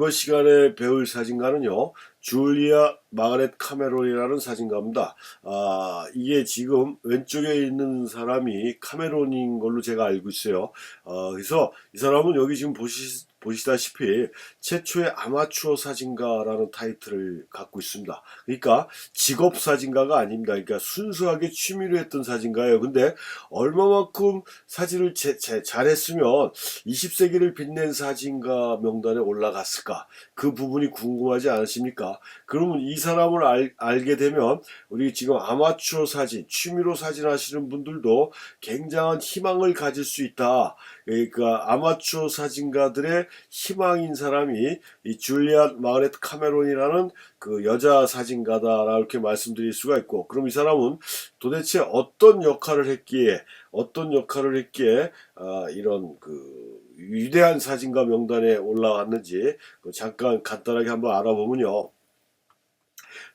이번 시간에 배울 사진가는요, 줄리아 마가렛 카메론이라는 사진가입니다. 아, 이게 지금 왼쪽에 있는 사람이 카메론인 걸로 제가 알고 있어요. 아, 그래서 이 사람은 여기 지금 보시, 보시다시피 최초의 아마추어 사진가라는 타이틀을 갖고 있습니다. 그러니까 직업 사진가가 아닙니다. 그러니까 순수하게 취미로 했던 사진가예요. 근데 얼마만큼 사진을 제, 제, 잘했으면 20세기를 빛낸 사진가 명단에 올라갔을까? 그 부분이 궁금하지 않으십니까? 그러면 이 사람을 알, 알게 되면 우리 지금 아마추어 사진, 취미로 사진 하시는 분들도 굉장한 희망을 가질 수 있다. 그러니까 아마추어 사진가들의 희망인 사람이 이 줄리안 마그렛 카메론이라는 그 여자 사진가다라 이렇게 말씀드릴 수가 있고 그럼 이 사람은 도대체 어떤 역할을 했기에 어떤 역할을 했기에 아, 이런 그 위대한 사진가 명단에 올라왔는지 그 잠깐 간단하게 한번 알아보면요.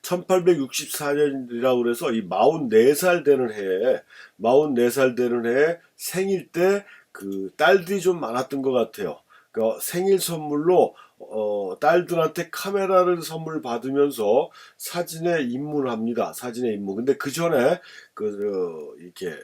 1864년이라고 그래서 이 44살 되는 해에 44살 되는 해에 생일 때 그 딸들이 좀 많았던 것 같아요. 그 생일 선물로 어, 딸들한테 카메라를 선물 받으면서 사진에 입문합니다. 사진에 입문. 근데 그 전에 그 어, 이렇게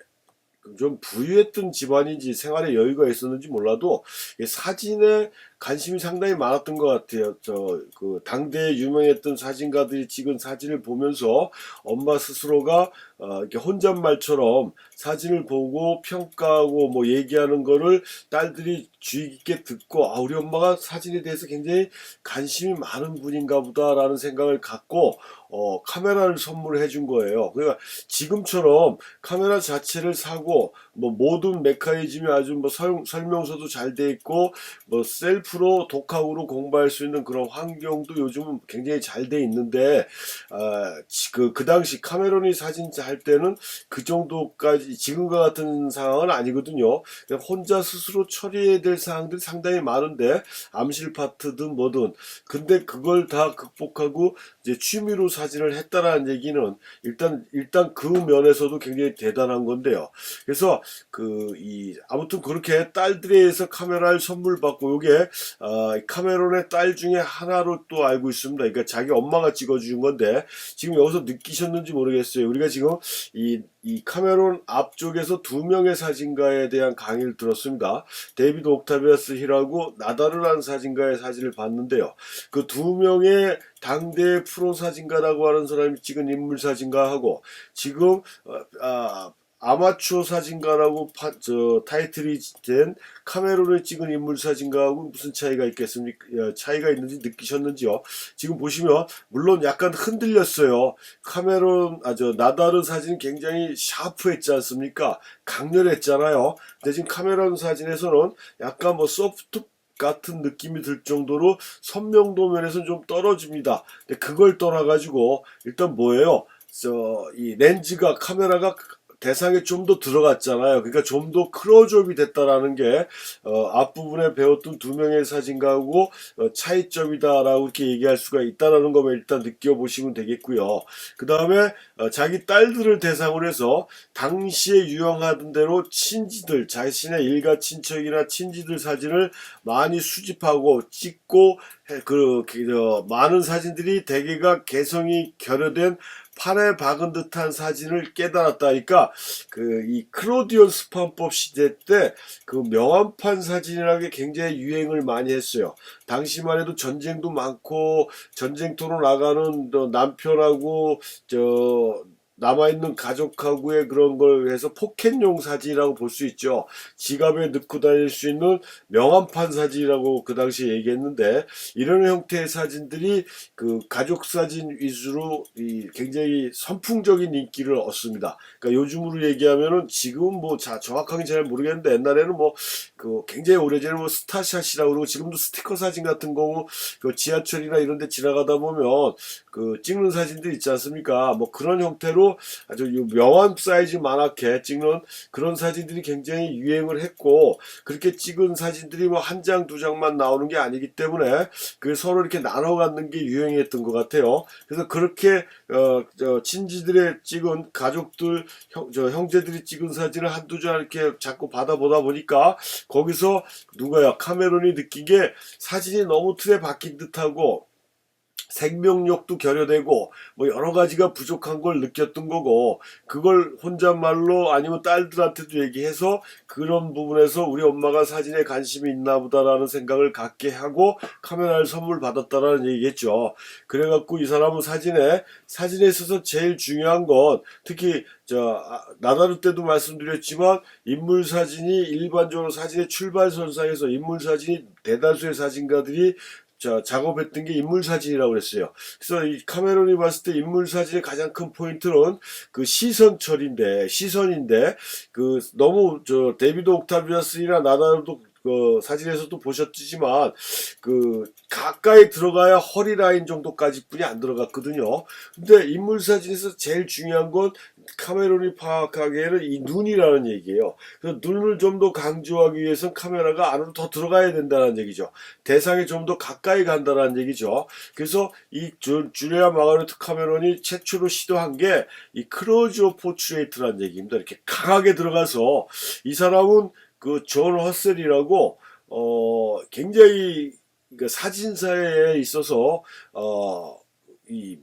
좀 부유했던 집안인지 생활에 여유가 있었는지 몰라도 이 사진에 관심이 상당히 많았던 것 같아요. 저 그 당대에 유명했던 사진가들이 찍은 사진을 보면서 엄마 스스로가 어, 이렇게 혼잣말처럼 사진을 보고 평가하고 뭐 얘기하는 거를 딸들이 주의 깊게 듣고 아 우리 엄마가 사진에 대해서 굉장히 관심이 많은 분인가 보다라는 생각을 갖고 어, 카메라를 선물해 준 거예요. 그러니까 지금처럼 카메라 자체를 사고 뭐 모든 메커니즘이 아주 뭐 설, 설명서도 잘 돼 있고 뭐 셀프로 독학으로 공부할 수 있는 그런 환경도 요즘은 굉장히 잘 돼 있는데 아, 그, 그 당시 카메론이 사진 할 때는 그 정도까지 지금과 같은 상황은 아니거든요. 혼자 스스로 처리해야 될 사항들이 상당히 많은데 암실 파트든 뭐든 근데 그걸 다 극복하고 이제 취미로 사 진을 했다라는 얘기는 일단 일단 그 면에서도 굉장히 대단한 건데요. 그래서 그 이 아무튼 그렇게 딸들에 의해서 카메라를 선물 받고 요게 아, 카메론의 딸 중에 하나로 또 알고 있습니다. 그러니까 자기 엄마가 찍어준 건데 지금 여기서 느끼셨는지 모르겠어요. 우리가 지금 이, 이 카메론 앞쪽에서 두 명의 사진가에 대한 강의를 들었습니다. 데이비드 옥타비아스 힐하고 나다르라는 사진가의 사진을 봤는데요. 그 두 명의 당대 프로 사진가라고 하는 사람이 찍은 인물 사진가하고 지금 어, 아, 아마추어 사진가라고 파, 저, 타이틀이 된 카메론을 찍은 인물 사진가하고 무슨 차이가 있겠습니까? 어, 차이가 있는지 느끼셨는지요? 지금 보시면 물론 약간 흔들렸어요. 카메론 아저 나다르 사진 굉장히 샤프했지 않습니까? 강렬했잖아요. 근데 지금 카메론 사진에서는 약간 뭐 소프트 같은 느낌이 들 정도로 선명도 면에서는 좀 떨어집니다. 근데 그걸 떠나가지고 일단 뭐예요? 저 이 렌즈가 카메라가 대상에 좀 더 들어갔잖아요. 그러니까 좀 더 클로즈업이 됐다라는 게 어, 앞부분에 배웠던 두 명의 사진가하고 어, 차이점이다라고 이렇게 얘기할 수가 있다라는 것만 일단 느껴보시면 되겠고요. 그 다음에 어, 자기 딸들을 대상으로 해서 당시에 유행하던 대로 친지들 자신의 일가 친척이나 친지들 사진을 많이 수집하고 찍고 해- 그, 그, 어, 많은 사진들이 대개가 개성이 결여된 팔에 박은 듯한 사진을 깨달았다니까 그이 클로디온 스판법 시대 때 그 명함판 사진이라는 게 굉장히 유행을 많이 했어요. 당시만 해도 전쟁도 많고 전쟁터로 나가는 또 남편하고 저 남아있는 가족하고의 그런 걸 해서 포켓용 사진이라고 볼 수 있죠. 지갑에 넣고 다닐 수 있는 명함판 사진이라고 그 당시에 얘기했는데 이런 형태의 사진들이 그 가족 사진 위주로 이 굉장히 선풍적인 인기를 얻습니다. 그러니까 요즘으로 얘기하면은 지금 뭐 자, 정확하게 잘 모르겠는데 옛날에는 뭐 그 굉장히 오래전에 뭐 스타샷이라고 그러고 지금도 스티커 사진 같은 경우 그 지하철이나 이런 데 지나가다 보면 그 찍는 사진들 있지 않습니까? 뭐 그런 형태로 아주 요 명함 사이즈 만하게 찍는 그런 사진들이 굉장히 유행을 했고 그렇게 찍은 사진들이 뭐 한 장 두 장만 나오는 게 아니기 때문에 그 서로 이렇게 나눠 갖는 게 유행했던 것 같아요. 그래서 그렇게 어, 저 친지들의 찍은 가족들 형, 저 형제들이 찍은 사진을 한두 장 이렇게 자꾸 받아보다 보니까 거기서 누가요 카메론이 느낀 게 사진이 너무 틀에 박힌 듯하고 생명력도 결여되고 뭐 여러 가지가 부족한 걸 느꼈던 거고 그걸 혼잣말로 아니면 딸들한테도 얘기해서 그런 부분에서 우리 엄마가 사진에 관심이 있나 보다라는 생각을 갖게 하고 카메라를 선물 받았다라는 얘기겠죠. 그래갖고 이 사람은 사진에 사진에 있어서 제일 중요한 건 특히 저 아, 나다루 때도 말씀드렸지만 인물 사진이 일반적으로 사진의 출발선상에서 인물 사진이 대다수의 사진가들이 자, 작업했던 게 인물 사진이라고 그랬어요. 그래서 이 카메론이 봤을 때 인물 사진의 가장 큰 포인트는 그 시선 처리인데, 시선인데, 그 너무 저 데비드 옥타비아스나 나다루도 그 사진에서도 보셨지만 그 가까이 들어가야 허리 라인 정도까지 뿐이 안 들어갔거든요. 근데 인물 사진에서 제일 중요한 건 카메론이 파악하기에는 이 눈이라는 얘기예요. 그래서 눈을 좀 더 강조하기 위해서는 카메라가 안으로 더 들어가야 된다는 얘기죠. 대상에 좀 더 가까이 간다는 얘기죠. 그래서 이 주- 줄리아 마가레트 카메론이 최초로 시도한 게 이 크로즈업 포트레이트라는 얘기입니다. 이렇게 강하게 들어가서 이 사람은 그 존 허셀이라고 어 굉장히 그 사진사에 있어서 어이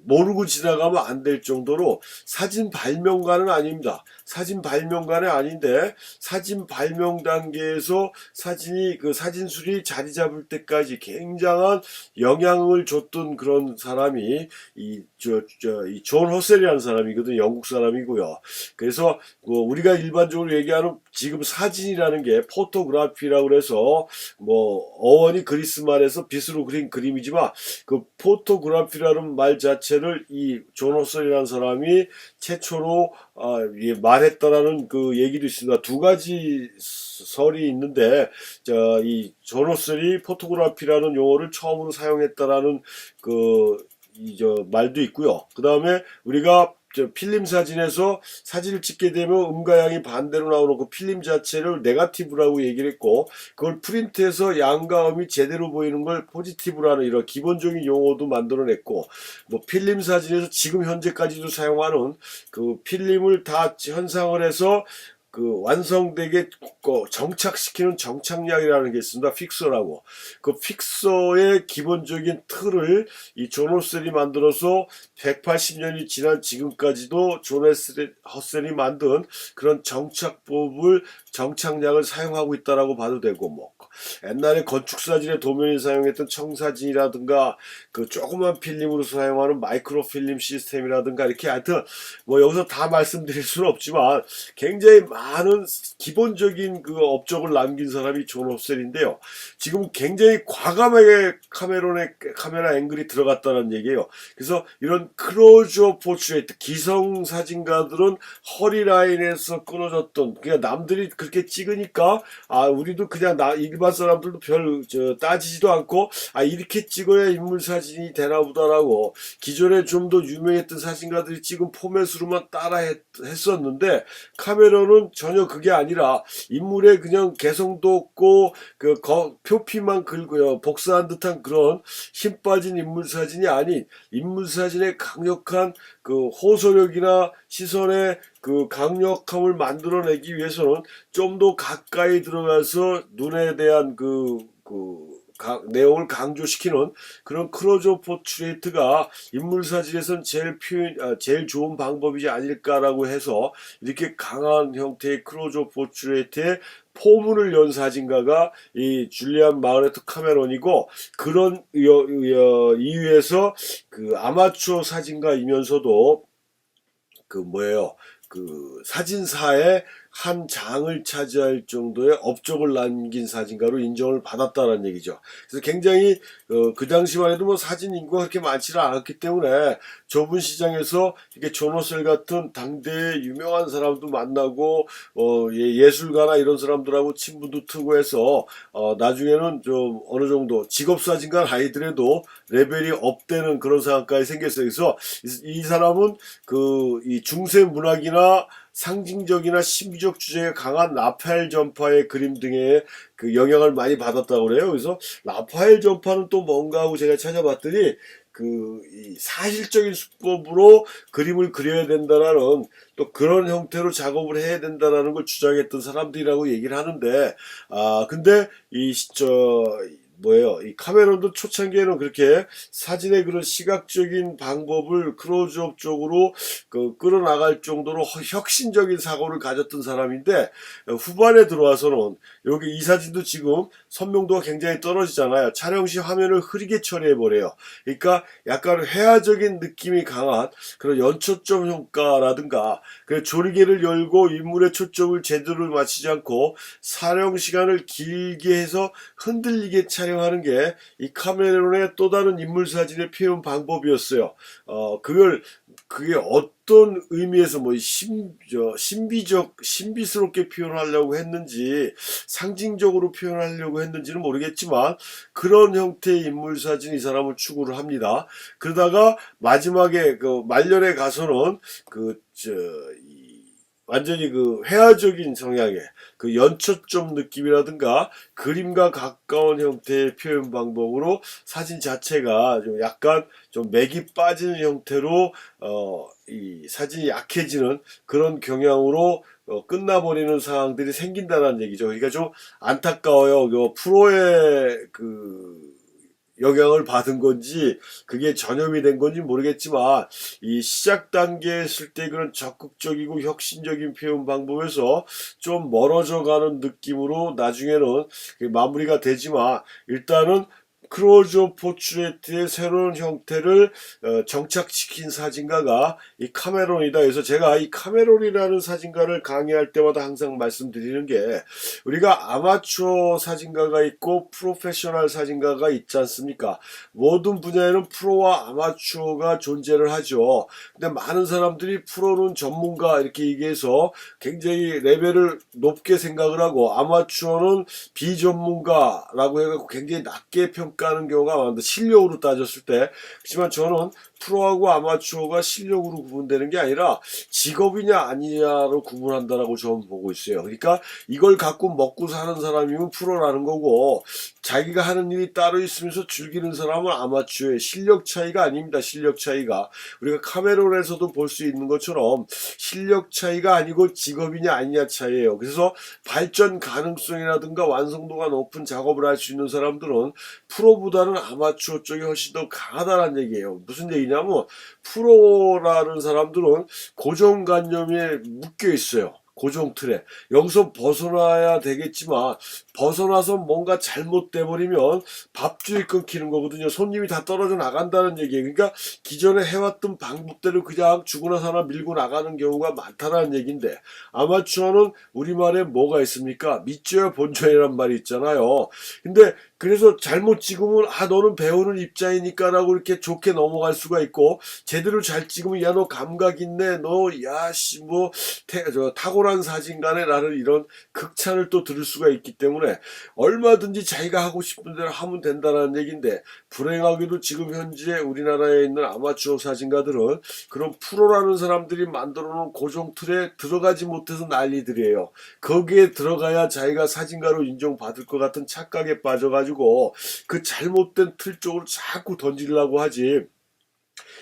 모르고 지나가면 안 될 정도로 사진 발명가는 아닙니다. 사진 발명가는 아닌데 사진 발명 단계에서 사진이 그 사진술이 자리 잡을 때까지 굉장한 영향을 줬던 그런 사람이 이 저 저 이 존 허셀이라는 사람이거든 요 영국 사람이고요. 그래서 그 우리가 일반적으로 얘기하는 지금 사진이라는 게 포토그래피라고 그래서 뭐 어원이 그리스 말에서 빗으로 그린 그림이지만 그 포토그래피라는 말 자체를 이존 허셀이라는 사람이 최초로 아, 예, 말했다라는 그 얘기도 있습니다. 두 가지 설이 있는데 저이존 허셀이 포토그래피라는 용어를 처음으로 사용했다라는 그 이 저 말도 있고요. 그 다음에 우리가 저 필름 사진에서 사진을 찍게 되면 음과 양이 반대로 나오는 그 필름 자체를 네가티브라고 얘기를 했고 그걸 프린트해서 양과 음이 제대로 보이는 걸 포지티브라는 이런 기본적인 용어도 만들어냈고 뭐 필름 사진에서 지금 현재까지도 사용하는 그 필름을 다 현상을 해서 그 완성되게 그 정착시키는 정착약이라는 게 있습니다. 픽서라고. 그 픽서의 기본적인 틀을 이존 호셀이 만들어서 180년이 지난 지금까지도 존 허셀이 만든 그런 정착법을 정착약을 사용하고 있다라고 봐도 되고 뭐 옛날에 건축 사진에 도면이 사용했던 청사진이라든가 그 조그만 필름으로 사용하는 마이크로 필름 시스템이라든가 이렇게 하여튼 뭐 여기서 다 말씀드릴 수는 없지만 굉장히 많은 기본적인 그 업적을 남긴 사람이 존 홉셀인데요. 지금 굉장히 과감하게 카메론의 카메라 앵글이 들어갔다는 얘기예요. 그래서 이런 크로즈업 포트레이트 기성 사진가들은 허리 라인에서 끊어졌던 그냥 남들이 그렇게 찍으니까 아 우리도 그냥 나 일반 사람들도 별 저, 따지지도 않고 아 이렇게 찍어야 인물 사진이 되나 보다라고 기존에 좀 더 유명했던 사진가들이 찍은 포맷으로만 따라 했, 했었는데 카메론은 전혀 그게 아니라 인물에 그냥 개성도 없고 그 거- 표피만 긁고요. 복사한 듯한 그런 힘 빠진 인물 사진이 아닌 인물 사진의 강력한 그 호소력이나 시선의 그 강력함을 만들어내기 위해서는 좀 더 가까이 들어가서 눈에 대한 그, 그, 가- 내용을 강조시키는 그런 크로저 포트레이트가 인물 사진에선 제일 표현, 아, 제일 좋은 방법이지 아닐까라고 해서 이렇게 강한 형태의 크로저 포트레이트의 포문을 연 사진가가 이 줄리안 마그네트 카메론이고 그런 이유에서 그 아마추어 사진가이면서도 그 뭐예요? 그 사진사의 한 장을 차지할 정도의 업적을 남긴 사진가로 인정을 받았다는 얘기죠. 그래서 굉장히 어, 그 당시만 해도 뭐 사진 인구가 그렇게 많지는 않았기 때문에 좁은 시장에서 이렇게 조노셀 같은 당대의 유명한 사람도 만나고 어, 예, 술가나 이런 사람들하고 친분도 트고 해서 어, 나중에는 좀 어느 정도 직업 사진가 아이들에도 레벨이 업되는 그런 상황까지 생겼어요. 그래서 이, 이 사람은 그 이 중세 문학이나 상징적이나 신비적 주제에 강한 라파엘 전파의 그림 등의 그 영향을 많이 받았다고 그래요. 그래서 라파엘 전파는 또 뭔가 하고 제가 찾아봤더니 그이 사실적인 수법으로 그림을 그려야 된다라는 또 그런 형태로 작업을 해야 된다라는 걸 주장했던 사람들이라고 얘기를 하는데 아 근데 이 저 뭐예요? 이 카메론도 초창기에는 그렇게 사진의 그런 시각적인 방법을 클로즈업 쪽으로 그 끌어나갈 정도로 허- 혁신적인 사고를 가졌던 사람인데 어, 후반에 들어와서는 여기 이 사진도 지금 선명도가 굉장히 떨어지잖아요. 촬영 시 화면을 흐리게 처리해 버려요. 그러니까 약간 회화적인 느낌이 강한 그런 연초점 효과라든가 그 조리개를 열고 인물의 초점을 제대로 맞추지 않고 촬영 시간을 길게 해서 흔들리게 촬영하는 게 이 카메론의 또 다른 인물 사진의 표현 방법이었어요. 어 그걸 그게 어떤 의미에서 뭐 신, 저, 신비적, 신비스럽게 표현하려고 했는지, 상징적으로 표현하려고 했는지는 모르겠지만, 그런 형태의 인물 사진 이 사람을 추구를 합니다. 그러다가 마지막에 그 말년에 가서는 그, 저, 이 완전히 그 회화적인 성향의 그 연초점 느낌이라든가 그림과 가까운 형태의 표현 방법으로 사진 자체가 좀 약간 좀 맥이 빠지는 형태로 어, 이 사진이 약해지는 그런 경향으로 어, 끝나버리는 상황들이 생긴다는 얘기죠. 그러니까 좀 안타까워요. 요 프로의 그 영향을 받은 건지 그게 전염이 된 건지 모르겠지만 이 시작 단계에 있을 때 그런 적극적이고 혁신적인 표현 방법에서 좀 멀어져 가는 느낌으로 나중에는 마무리가 되지만 일단은 크로저 포트레트의 새로운 형태를 어, 정착시킨 사진가가 이 카메론이다. 그래서 제가 이 카메론이라는 사진가를 강의할 때마다 항상 말씀드리는 게 우리가 아마추어 사진가가 있고 프로페셔널 사진가가 있지 않습니까? 모든 분야에는 프로와 아마추어가 존재를 하죠. 근데 많은 사람들이 프로는 전문가 이렇게 얘기해서 굉장히 레벨을 높게 생각을 하고 아마추어는 비전문가라고 해갖고 굉장히 낮게 평 가하는 경우가 많은데 실력으로 따졌을 때. 그렇지만 저는 프로하고 아마추어가 실력으로 구분되는 게 아니라 직업이냐 아니냐로 구분한다라고 저는 보고 있어요. 그러니까 이걸 갖고 먹고 사는 사람이면 프로라는 거고 자기가 하는 일이 따로 있으면서 즐기는 사람은 아마추어의 실력 차이가 아닙니다. 실력 차이가 우리가 카메론에서도 볼 수 있는 것처럼 실력 차이가 아니고 직업이냐 아니냐 차이예요. 그래서 발전 가능성이라든가 완성도가 높은 작업을 할 수 있는 사람들은 프로보다는 아마추어 쪽이 훨씬 더 강하다는 얘기예요. 무슨 얘기 냐면 프로라는 사람들은 고정관념에 묶여 있어요. 고정 틀에 여기서 벗어나야 되겠지만 벗어나서 뭔가 잘못돼 버리면 밥줄이 끊기는 거거든요. 손님이 다 떨어져 나간다는 얘기예요. 그러니까 기존에 해왔던 방법대로 그냥 죽으나 사나 밀고 나가는 경우가 많다는 얘기인데 아마추어는 우리말에 뭐가 있습니까? 믿져야 본전이란 말이 있잖아요. 근데 그래서 잘못 찍으면 아 너는 배우는 입장이니까 라고 이렇게 좋게 넘어갈 수가 있고 제대로 잘 찍으면 야 너 감각 있네 너 야씨 뭐 탁월한 사진가네 라는 이런 극찬을 또 들을 수가 있기 때문에 얼마든지 자기가 하고 싶은 대로 하면 된다는 얘기인데 불행하게도 지금 현재 우리나라에 있는 아마추어 사진가들은 그런 프로라는 사람들이 만들어 놓은 고정 틀에 들어가지 못해서 난리들이에요. 거기에 들어가야 자기가 사진가로 인정받을 것 같은 착각에 빠져가지고 그 잘못된 틀 쪽으로 자꾸 던지려고 하지.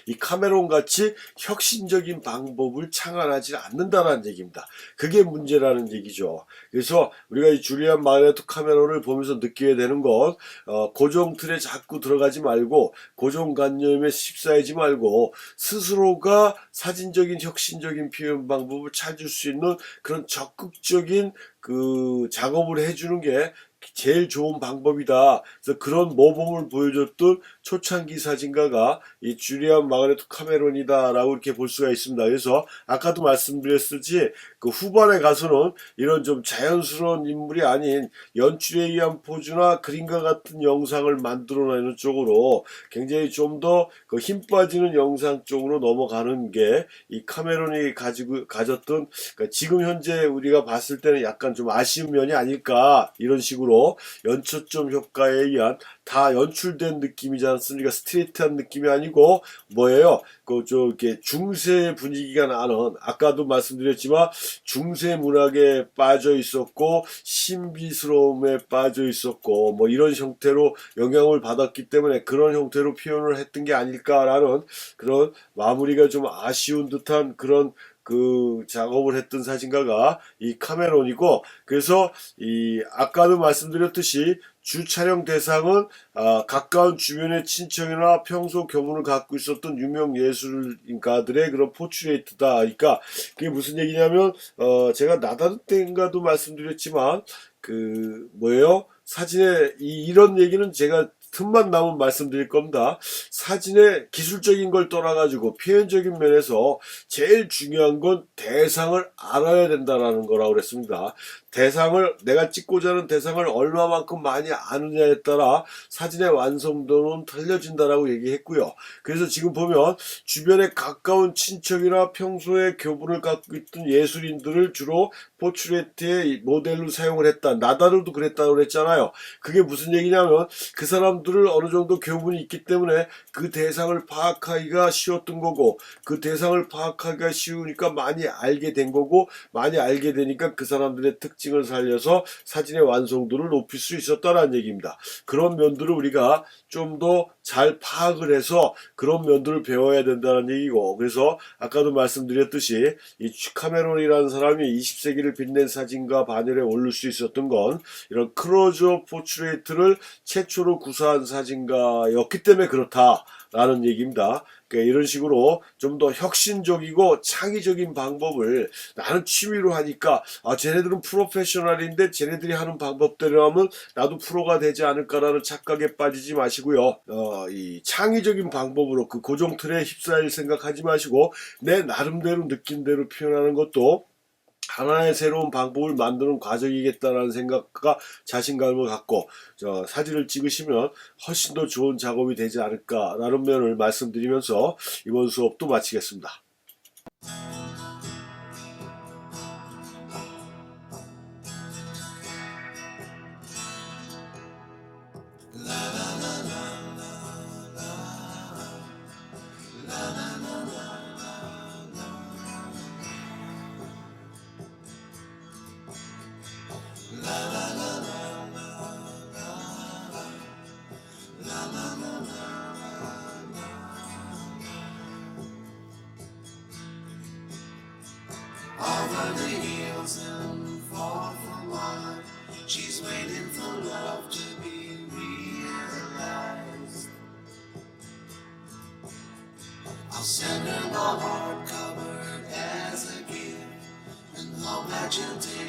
이 카메론 같이 혁신적인 방법을 창안하지 않는다는 얘기입니다. 그게 문제라는 얘기죠. 그래서 우리가 이 줄리안 마그네토 카메론을 보면서 느끼게 되는 건 어, 고정 틀에 자꾸 들어가지 말고 고정관념에 휩싸이지 말고 스스로가 사진적인 혁신적인 표현 방법을 찾을 수 있는 그런 적극적인 그 작업을 해주는 게 제일 좋은 방법이다. 그래서 그런 모범을 보여줬던 초창기 사진가가 이 주리안 마그네토 카메론이다라고 이렇게 볼 수가 있습니다. 그래서 아까도 말씀드렸듯이 그 후반에 가서는 이런 좀 자연스러운 인물이 아닌 연출에 의한 포즈나 그림과 같은 영상을 만들어내는 쪽으로 굉장히 좀 더 그 힘 빠지는 영상 쪽으로 넘어가는 게 이 카메론이 가지고 가졌던 그러니까 지금 현재 우리가 봤을 때는 약간 좀 아쉬운 면이 아닐까 이런 식으로 연초점 효과에 의한 다 연출된 느낌이지 않습니까? 스트레이트한 느낌이 아니고 뭐예요? 그저 이렇게 중세 분위기가 나는 아까도 말씀드렸지만 중세 문학에 빠져 있었고 신비스러움에 빠져 있었고 뭐 이런 형태로 영향을 받았기 때문에 그런 형태로 표현을 했던 게 아닐까라는 그런 마무리가 좀 아쉬운 듯한 그런 그 작업을 했던 사진가가 이 카메론이고 그래서 이 아까도 말씀드렸듯이 주 촬영 대상은 아, 가까운 주변의 친척이나 평소 교문을 갖고 있었던 유명 예술가들의 그런 포트레이트다. 그러니까 그게 무슨 얘기냐면 어, 제가 나다르 때인가도 말씀드렸지만 그 뭐예요? 사진에 이, 이런 얘기는 제가 틈만 나면 말씀드릴 겁니다. 사진의 기술적인 걸 떠나가지고 표현적인 면에서 제일 중요한 건 대상을 알아야 된다라는 거라고 그랬습니다. 대상을 내가 찍고자 하는 대상을 얼마만큼 많이 아느냐에 따라 사진의 완성도는 틀려진다라고 얘기했고요. 그래서 지금 보면 주변에 가까운 친척이나 평소에 교분을 갖고 있던 예술인들을 주로 포트레이트의 모델로 사용을 했다. 나다르도 그랬다고 그랬잖아요. 그게 무슨 얘기냐면 그 사람들을 어느 정도 교분이 있기 때문에 그 대상을 파악하기가 쉬웠던 거고 그 대상을 파악하기가 쉬우니까 많이 알게 된 거고 많이 알게 되니까 그 사람들의 특징을 살려서 사진의 완성도를 높일 수 있었다는 얘기입니다. 그런 면들을 우리가 좀 더 잘 파악을 해서 그런 면들을 배워야 된다는 얘기고 그래서 아까도 말씀드렸듯이 이 카메론이라는 사람이 20세기를 빛낸 사진가 반열에 올릴 수 있었던 건 이런 크로즈업 포트레이트를 최초로 구사한 사진가였기 때문에 그렇다라는 얘기입니다. 그러니까 이런 식으로 좀 더 혁신적이고 창의적인 방법을 나는 취미로 하니까 아 쟤네들은 프로페셔널인데 쟤네들이 하는 방법대로 하면 나도 프로가 되지 않을까라는 착각에 빠지지 마시고요. 어, 이 창의적인 방법으로 그 고정 틀에 휩싸일 생각하지 마시고 내 나름대로 느낌대로 표현하는 것도 하나의 새로운 방법을 만드는 과정이겠다라는 생각과 자신감을 갖고 저 사진을 찍으시면 훨씬 더 좋은 작업이 되지 않을까라는 면을 말씀드리면서 이번 수업도 마치겠습니다. Over the hills and far from wide, she's waiting for love to be realized. I'll send her the heart covered as a gift, and hope that she'll take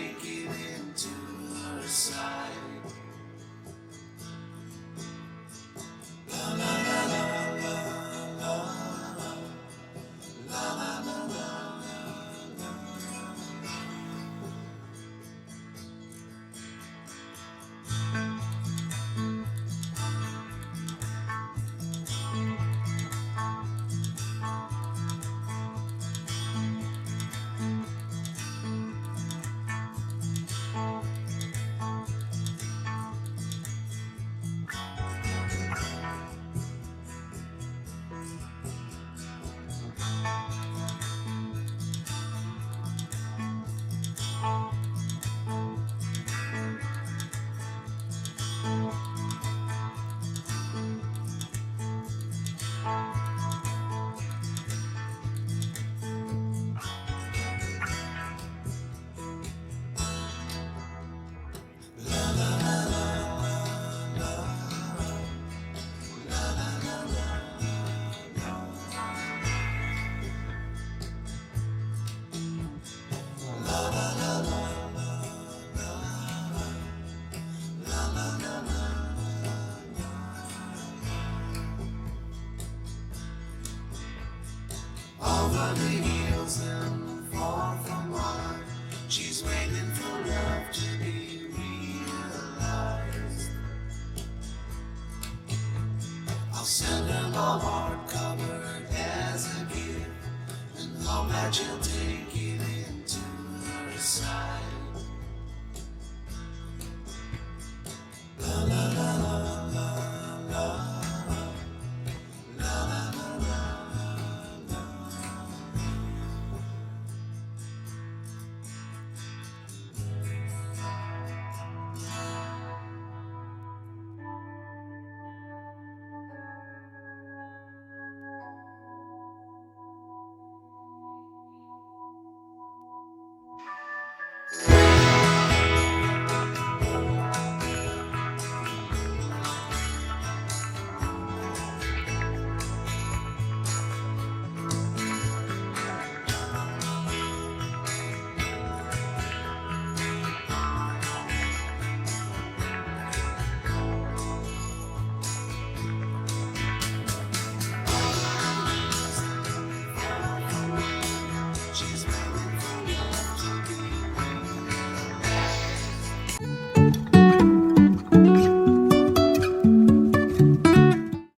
send him a heart covered as a gift, and I'll match you take it into her side.